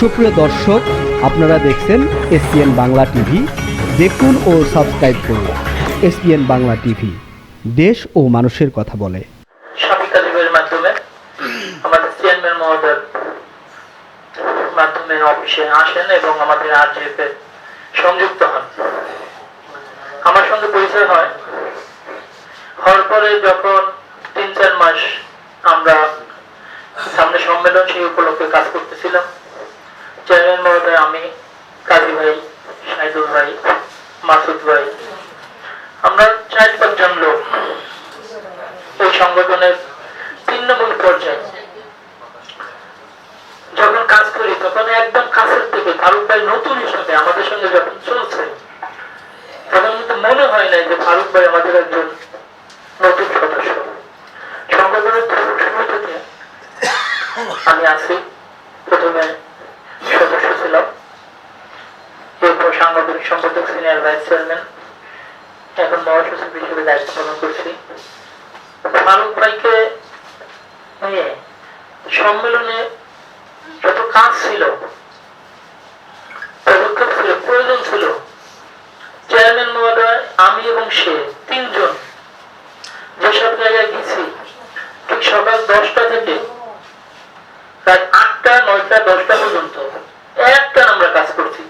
সুপ্রিয় দর্শক, আপনারা দেখছেন এসপিএন বাংলা টিভি। দেখুন ও সাবস্ক্রাইব করুন এসপিএন বাংলা টিভি। দেশ ও মানুষের কথা বলে। আসেন এবং আমাদের সংযুক্ত হন। আমার সঙ্গে পরিচয় হয়। হওয়ার পরে যখন তিন চার মাস আমরা সামনে সম্মেলন সেই উপলক্ষে কাজ করতেছিলাম। চেয়ারম্যান মহোদয় আমি কাজী ভাই, সাইদুল ভাই, মাসুদ ভাই। আমরা চার পাঁচজন লোক ওই সংগঠনের তৃণমূল পর্যায়ে। যখন কাজ করি, তখন একদম কাছের থেকে ফারুক ভাই নতুন হিসাবে আমাদের সঙ্গে যখন চলছে, তখন কিন্তু মনে হয় না যে ফারুক ভাই আমাদের একজন নতুন সদস্য। সংগঠনের আমি আছি। প্রথমে সদস্য ছিলাম এরপর সাংগঠনিক সম্পাদক সিনিয়র ভাইস চেয়ারম্যান এখন মহাসচিব হিসেবে দায়িত্ব পালন করছি। ফারুক ভাইকে নিয়ে সম্মেলনে যত কাজ ছিল, পদক্ষেপ ছিল, প্রয়োজন ছিল, চেয়ারম্যান মহোদয়, আমি এবং সে তিনজন যেসব জায়গায় গেছি, ঠিক সকাল দশটা থেকে রাত আটটা, নয়টা, দশটা পর্যন্ত একটা আমরা কাজ করছি।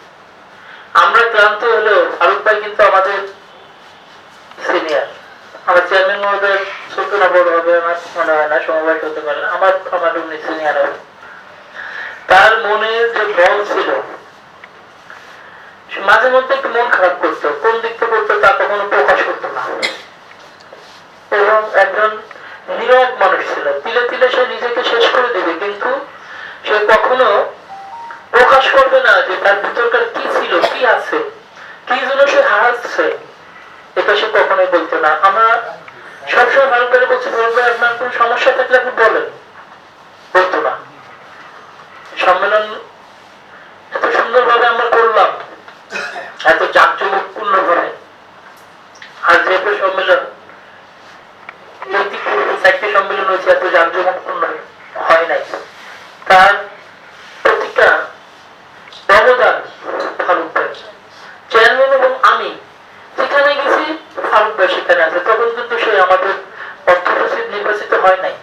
আমরা ক্লান্ত হলেও আমাদের আমার চেয়ারম্যান মহোদয় বড় হবে, আমার মনে হয় না পারে আমার আমার উনি সিনিয়র হবে তার মনে যে বল ছিল মাঝে মধ্যে একটু মন খারাপ করতো। কোন দিক থেকে করতো তা কখনো প্রকাশ করতো না। এবং একজন নীরব মানুষ ছিল। তিলে তিলে সে নিজেকে শেষ করে দেবে, কিন্তু সে কখনো প্রকাশ করবে না যে তার ভিতরকার কি ছিল, কি আছে। কি জন্য সে হারাচ্ছে এটা সে কখনোই বলতো না। আমরা সবসময় ভালো করে বলছি ভালো আপনার কোন সমস্যা থাকলে আপনি বলেন। বলতো না। সম্মেলন এত সুন্দর ভাবে আমরা করলাম, এত জাঁকজমকপূর্ণ ভাবে। আর যেহেতু সম্মেলন সম্মেলন হয়েছে, এত জাঁকজমকপূর্ণ হয় নাই তার প্রতিটা অবদান ফারুক ভাই চেয়ারম্যান এবং আমি যেখানে গেছি ফারুক ভাই সেখানে আছে তখন কিন্তু সে আমাদের অর্থ সচিব নির্বাচিত হয় নাই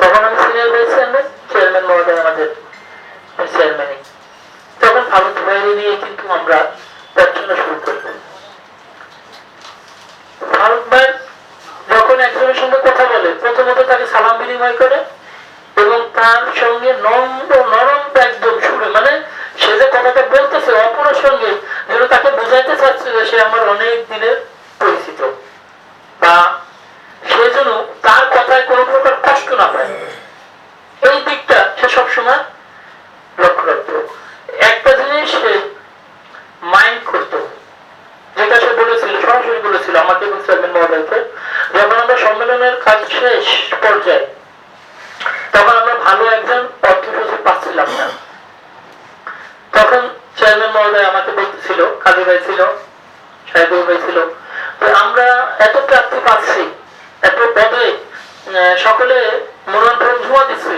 তখন আমি সিনিয়র ভাইস চেয়ারম্যান মহোদয় আমাদের চেয়ারম্যানই তখন ফারুক ভাইয়ের নিয়ে কিন্তু আমরা পড়াশোনা শুরু করি ফারুক ভাই যখন একজনের সঙ্গে কথা বলে, প্রথমত তাকে সালাম বিনিময় করে এবং তার সঙ্গে নরম একদম সুরে মানে সে যে কথাটা বলতেছে অপরের সঙ্গে, যেন তাকে বোঝাইতে চাচ্ছে যে সে আমার অনেক দিনের পরিচিত বা সে যেন তার কথায় কোনো প্রকার কষ্ট না পায় এই দিকটা সে সবসময় লক্ষ্য রাখতো একটা জিনিস সে মাইন্ড করতো যেটা সে বলেছিল বলেছিল আমাকে এবং চেয়ারম্যান মহোদয়কে যখন আমরা সম্মেলনের কাজ শেষ পর্যায়ে, তখন আমরা ভালো একজন অর্থ সচিব পাচ্ছিলাম না। তখন চেয়ারম্যান মহোদয় আমাকে বলতেছিল, কাজী ভাই ছিল সাহেবুল ছিল, যে আমরা এত প্রাপ্তি পাচ্ছি, এত পদে সকলে মনোনয়ন জমা দিচ্ছে,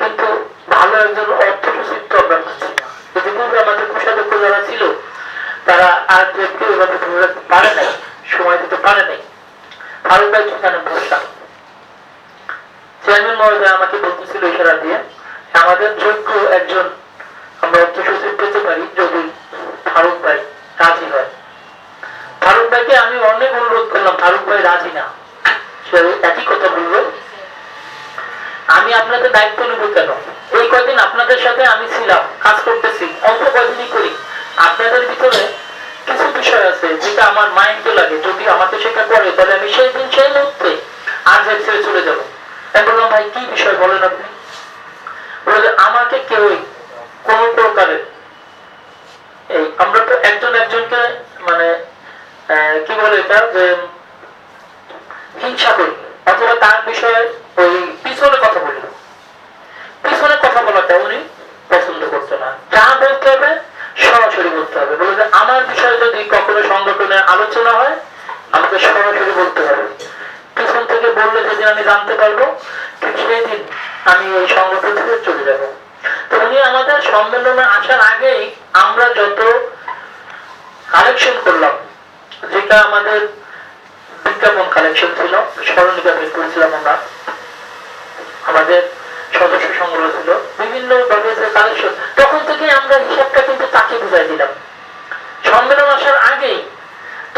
কিন্তু ভালো একজন অর্থ সচিব তো আমরা পাচ্ছি না। ইতিপূর্বে আমাদের কোষাধ্যক্ষ যারা ছিল, তারা আর দেখতে ওইভাবে ধরে রাখতে পারে নাই। সময় দিতে পারে নাই। ফারুক ভাই সেখানে ভরসা চেয়ারম্যান মহোদয় আমাকে বলতেছিল ইশারা দিয়ে, আমাদের যোগ্য একজন আমরা অর্থ সচিব পেতে পারি। ভাই কি বিষয় বলেন আপনি? বলে আমাকে কেউই কোন প্রকারের এই আমরা তো একজন একজনকে মানে কি বলে এটা? যে হিংসা করি। অথবা তার বিষয়ে ওই পিছনে কথা বলি। পিছনে কথা বলাটা উনি পছন্দ করতো না। যা বলতে হবে সরাসরি বলতে হবে। বলে যে আমার বিষয়ে যদি কখনো সংগঠনে আলোচনা হয়, আমাকে সরাসরি বলতে হবে। থেকে বললে যেদিন আমি জানতে পারব, ঠিক আমি ওই সংগঠন থেকে চলে যাব। তো উনি সম্মেলনে আসার আগেই আমরা যত কালেকশন করলাম, যেটা আমাদের বিজ্ঞাপন কালেকশন ছিল, স্মরণিকা বের করেছিলাম আমরা, আমাদের সদস্য সংগ্রহ ছিল, বিভিন্ন ভাবে কালেকশন তখন থেকে আমরা হিসাবটা কিন্তু তাকে বুঝাই দিলাম। সম্মেলন আসার আগেই,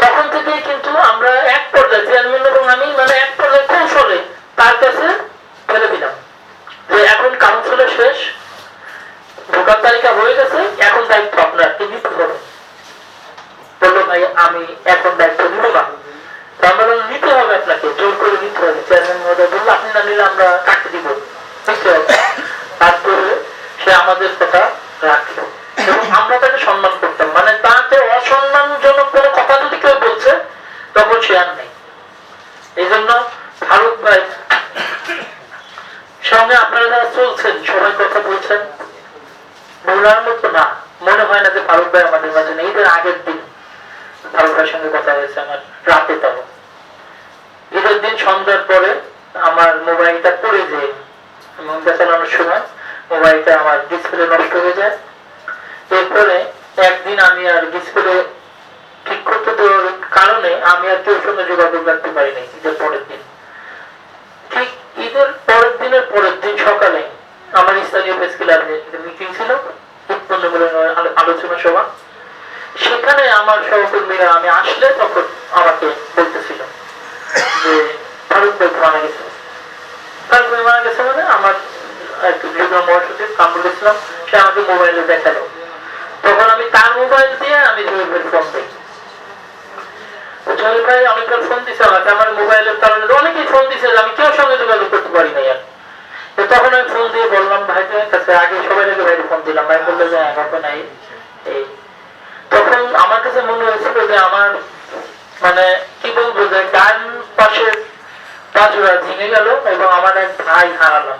তখন থেকেই কিন্তু আমরা এক পর্যায়ে চেয়ারম্যান এবং আমি মানে এক পর্যায়ে কৌশলে তার কাছে ফেলে দিলাম যে এখন কাউন্সিলর শেষ ভোটার তালিকা হয়ে গেছে এখন দায়িত্ব আপনার কি নিতে হবে বলল ভাই আমি এখন দায়িত্ব নিব না তো আমরা নিতে হবে আপনাকে, জোর করে নিতে হবে। চেয়ারম্যান বলল আপনি না নিলে আমরা কাটতে দিব। নিতে হবে সে আমাদের কথা রাখল। আমরা তাকে সম্মান করতাম। মানে তাকে অসম্মানজনক কোনো কথা যদি কেউ বলছে, তখন সে আর নেই। এই জন্য ফারুক ভাই, সঙ্গে আপনারা যারা চলছেন, সবাই কথা বলছেন। বলার মতো না। মনে হয় না যে ফারুক ভাই আমাদের মাঝে নেই। ঈদের আগের দিন ভাইয়ের সঙ্গে কথা হয়েছে আমার রাতে তাও। ঈদের দিন সন্ধ্যার পরে আমার মোবাইলটা পড়ে যায়। মোবাইলটা চালানোর সময় মোবাইলটা আমার ডিসপ্লে নষ্ট হয়ে যায়। এরপরে একদিন আমি আর ডিসপ্লে ঠিক করতে দেওয়ার কারণে আমি আর কেউ সঙ্গে যোগাযোগ রাখতে পারিনি ঈদের পরের দিন। ঠিক ঈদের পরের দিনের পরের দিন সকালে আমার স্থানীয় প্রেস ক্লাবে মিটিং ছিল। উৎপন্ন আলো- আলোচনা সভা। আমার সহকর্মীরা, আমি আসলে তখন আমাকে বলতেছিল যে, ফারুক ভাই মারা গেছে। ফারুক ভাই মারা গেছে মানে আমার এক যুগ্ম মহাসচিব কামরুল ইসলাম সে আমাকে মোবাইলে দেখাল। তখন আমি তার মোবাইল দিয়ে আমি জহির ফোন দিই জহির ভাই অনেকবার ফোন দিছে আমাকে, আমার মোবাইলের কারণে অনেকেই ফোন দিছে আমি কেউ সঙ্গে যোগাযোগ করতে পারি না আর। তখন আমি ফোন দিয়ে বললাম ভাইদের কাছে আগে সবাই আগে ভাইকে ফোন দিলাম। ভাই বলল যে হ্যাঁ এই এই তখন আমার কাছে মনে হয়েছিল যে আমার মানে কি বলব যে ডান পাশের পাঁচরা ভেঙে গেল এবং আমার এক ভাই হারালাম।